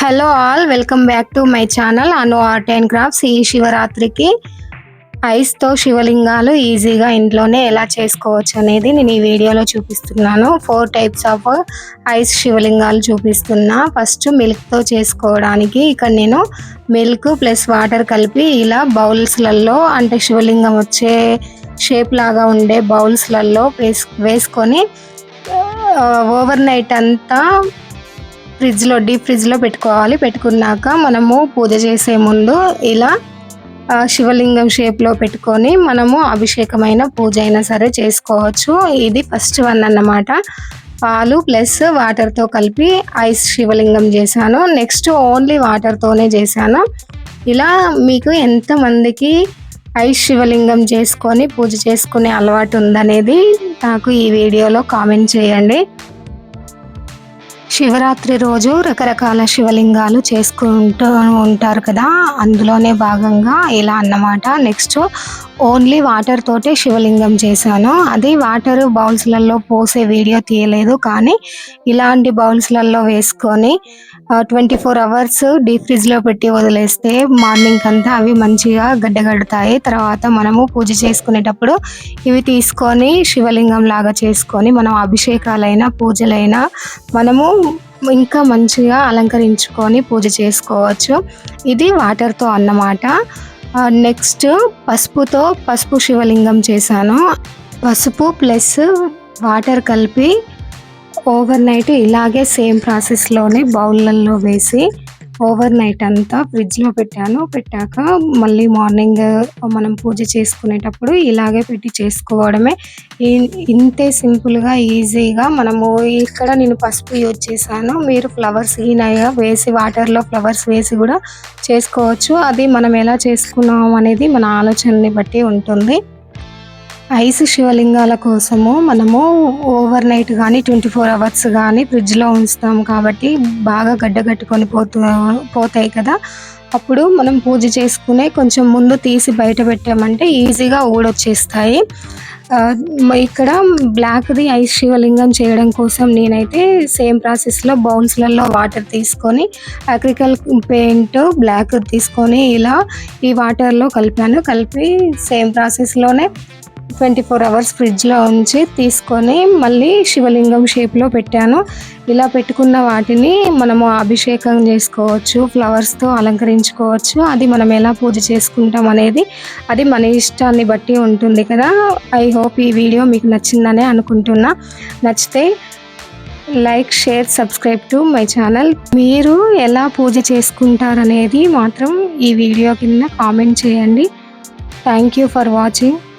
Hello all welcome back to my channel Anu art and crafts ఈ శివరాత్రికి ఐస్తో శివలింగాలు ఈజీగా ఇంట్లోనే ఎలా చేసుకోవచ్చు అనేది నేను ఈ వీడియోలో చూపిస్తున్నాను. ఫోర్ టైప్స్ ఆఫ్ ఐస్ శివలింగాలు చూపిస్తున్నా. ఫస్ట్ మిల్క్తో చేసుకోవడానికి ఇక్కడ నేను మిల్క్ ప్లస్ వాటర్ కలిపి ఇలా బౌల్స్లలో అంటే శివలింగం వచ్చే షేప్ లాగా ఉండే బౌల్స్లలో వేస్ వేసుకొని ఓవర్ నైట్ అంతా ఫ్రిడ్జ్లో డీప్ ఫ్రిడ్జ్లో పెట్టుకోవాలి. పెట్టుకున్నాక మనము పూజ చేసే ముందు ఇలా శివలింగం షేప్లో పెట్టుకొని మనము అభిషేకమైన పూజ అయినా సరే చేసుకోవచ్చు. ఇది ఫస్ట్ వన్ అన్నమాట. పాలు ప్లస్ వాటర్తో కలిపి ఐస్ శివలింగం చేశాను. నెక్స్ట్ ఓన్లీ వాటర్తోనే చేశాను. ఇలా మీకు ఎంతమందికి ఐస్ శివలింగం చేసుకొని పూజ చేసుకునే అలవాటు ఉందనేది నాకు ఈ వీడియోలో కామెంట్ చేయండి. శివరాత్రి రోజు రకరకాల శివలింగాలు చేసుకుంటూ ఉంటారు కదా. అందులోనే భాగంగా ఇలా అన్నమాట. నెక్స్ట్ ఓన్లీ వాటర్ తోటే శివలింగం చేశాను. అది వాటర్ బౌల్స్లలో పోసే వీడియో తీయలేదు కానీ ఇలాంటి బౌల్స్లలో వేసుకొని ట్వంటీ ఫోర్ అవర్స్ డీప్ ఫ్రిడ్జ్లో పెట్టి వదిలేస్తే మార్నింగ్ అంతా అవి మంచిగా గడ్డగడతాయి. తర్వాత మనము పూజ చేసుకునేటప్పుడు ఇవి తీసుకొని శివలింగం లాగా చేసుకొని మనం అభిషేకాలైనా పూజలైనా మనము ఇంకా మంచిగా అలంకరించుకొని పూజ చేసుకోవచ్చు. ఇది వాటర్తో అన్నమాట. నెక్స్ట్ పసుపుతో పసుపు శివలింగం చేశాను. పసుపు ప్లస్ వాటర్ కలిపి ఓవర్ నైట్ ఇలాగే సేమ్ ప్రాసెస్లోనే బౌళ్ళల్లో వేసి ఓవర్ నైట్ అంతా ఫ్రిడ్జ్లో పెట్టాను. పెట్టాక మళ్ళీ మార్నింగ్ మనం పూజ చేసుకునేటప్పుడు ఇలాగే పెట్టి చేసుకోవడమే. ఇ- ఇంతే సింపుల్గా ఈజీగా మనము ఇక్కడ నేను పసుపు యూజ్ చేశాను. మీరు ఫ్లవర్స్ ఈనగా వేసి వాటర్లో ఫ్లవర్స్ వేసి కూడా చేసుకోవచ్చు. అది మనం ఎలా చేసుకున్నాం అనేది మన ఆలోచనని బట్టి ఉంటుంది. ఐస్ శివలింగాల కోసము మనము ఓవర్ నైట్ కానీ ట్వంటీ ఫోర్ అవర్స్ కానీ ఫ్రిడ్జ్లో ఉంచుతాం కాబట్టి బాగా గడ్డగట్టుకొని పోతూ పోతాయి కదా. అప్పుడు మనం పూజ చేసుకునే కొంచెం ముందు తీసి బయట పెట్టామంటే ఈజీగా ఊడొచ్చేస్తాయి. ఇక్కడ బ్లాక్ది ఐస్ శివలింగం చేయడం కోసం నేనైతే సేమ్ ప్రాసెస్లో బౌల్స్లలో వాటర్ తీసుకొని అక్రికల్ పెయింట్ బ్లాక్ తీసుకొని ఇలా ఈ వాటర్లో కలిపాను. కలిపి సేమ్ ప్రాసెస్లోనే ట్వంటీ ఫోర్ అవర్స్ ఫ్రిడ్జ్లో ఉంచి తీసుకొని మళ్ళీ శివలింగం షేప్లో పెట్టాను. ఇలా పెట్టుకున్న వాటిని మనము అభిషేకం చేసుకోవచ్చు ఫ్లవర్స్తో అలంకరించుకోవచ్చు. అది మనం ఎలా పూజ చేసుకుంటాం అనేది అది మన ఇష్టాన్ని బట్టి ఉంటుంది కదా. ఐ హోప్ ఈ వీడియో మీకు నచ్చిందనే అనుకుంటున్నా. నచ్చితే like share subscribe to my channel. మీరు ఎలా పూజ చేసుకుంటారనేది మాత్రం ఈ వీడియో కింద కామెంట్ చేయండి. Thank you for watching